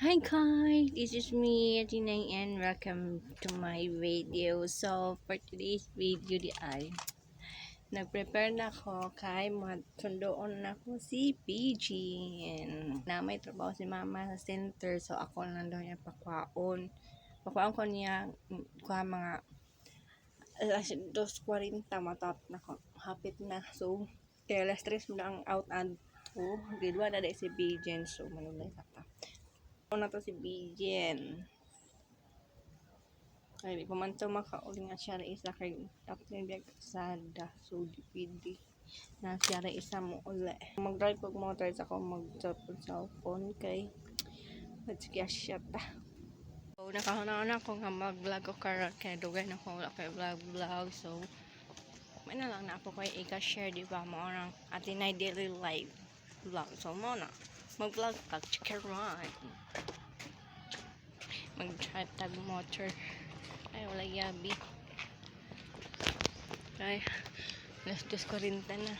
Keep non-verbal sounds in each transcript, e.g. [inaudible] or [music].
Hi guys, this is me, Tinay, and welcome to my video. So, for today's video di ay, nag-prepare na ako kay matsundoon na ko si PG. And na may trabaho si mama sa center, so ako lang daw niya pakwaon. Pakwaon ko niya, kuha mga alas 2.40 matat na ko. Hapit na. So, kaya alas 3 mo na ang out and. Grade 1 na dahil si Bijen. So, manulay ka ta. Na to si Bijen. Ay, di pa man to makauling nga siya isa kay tapos yung biyak sa da. So, dipidi na siya isa mo uli. Mag-drive pag motor sa ako mag-cellphone cellphone kay let's get siya ta. So, nakahuna na ako nga mag-vlog ko karon kaya dugay na wala kay vlog-vlog. So, may na lang na ako kay i-share di ba mo ang ating na daily life vlog. So, mo na mag-vlog tag chikaran. Mag-drive tag motor. Ay, wala yabi. Ay, alas 2.40 na.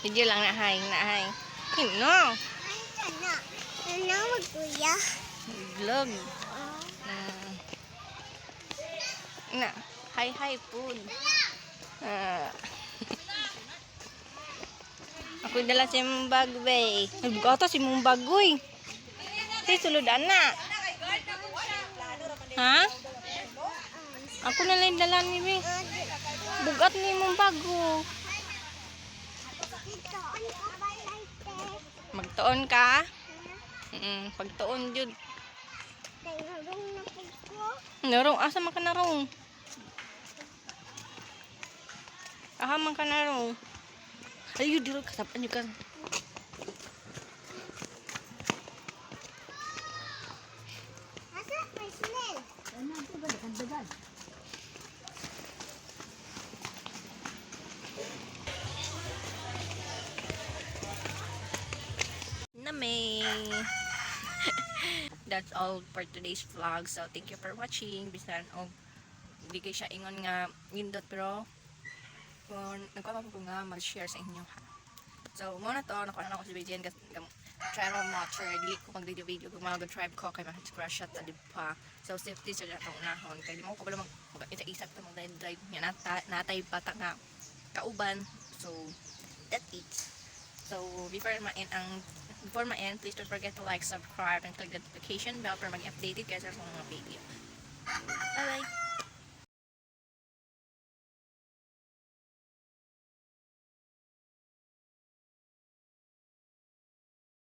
Video lang na hay, na hay. Hino, Ano? Ano magkuya? vlog. Mm. Na, hi hi food. Ah. [laughs] Ako dala si mong bag, bay. Nagbukaw si mong bagoy. Si sulod na. Ha? Ako na lang dala ni. Bugat ni mong bago. Ito, ano ka ba laite? Magtuon ka? Mm, pagtuon jud. Narong, asa man ka narong? Aha man ka narong. Ayo dito kasapan niyo kang. [laughs] That's all for today's vlog. So, thank you for watching. Bisan, oh, hindi kayo siya ingon nga nindot pero kung nagpapa ko nga mag-share sa inyo ha. So, muna to, nakuha na ako si BGN kasi try mo watcher, dili ko mag video video kung mga tribe ko kay mga crush at tadi pa. So, safety sa dito unahon. Kaya di mo ko pala mag isa-isa ta mag drive niya nata, natay bata nga kauban. So, that it. So, before ma-end ang before ma-end, please don't forget to like, subscribe, and click the notification bell para mag-updated kayo sa mga video. Bye-bye!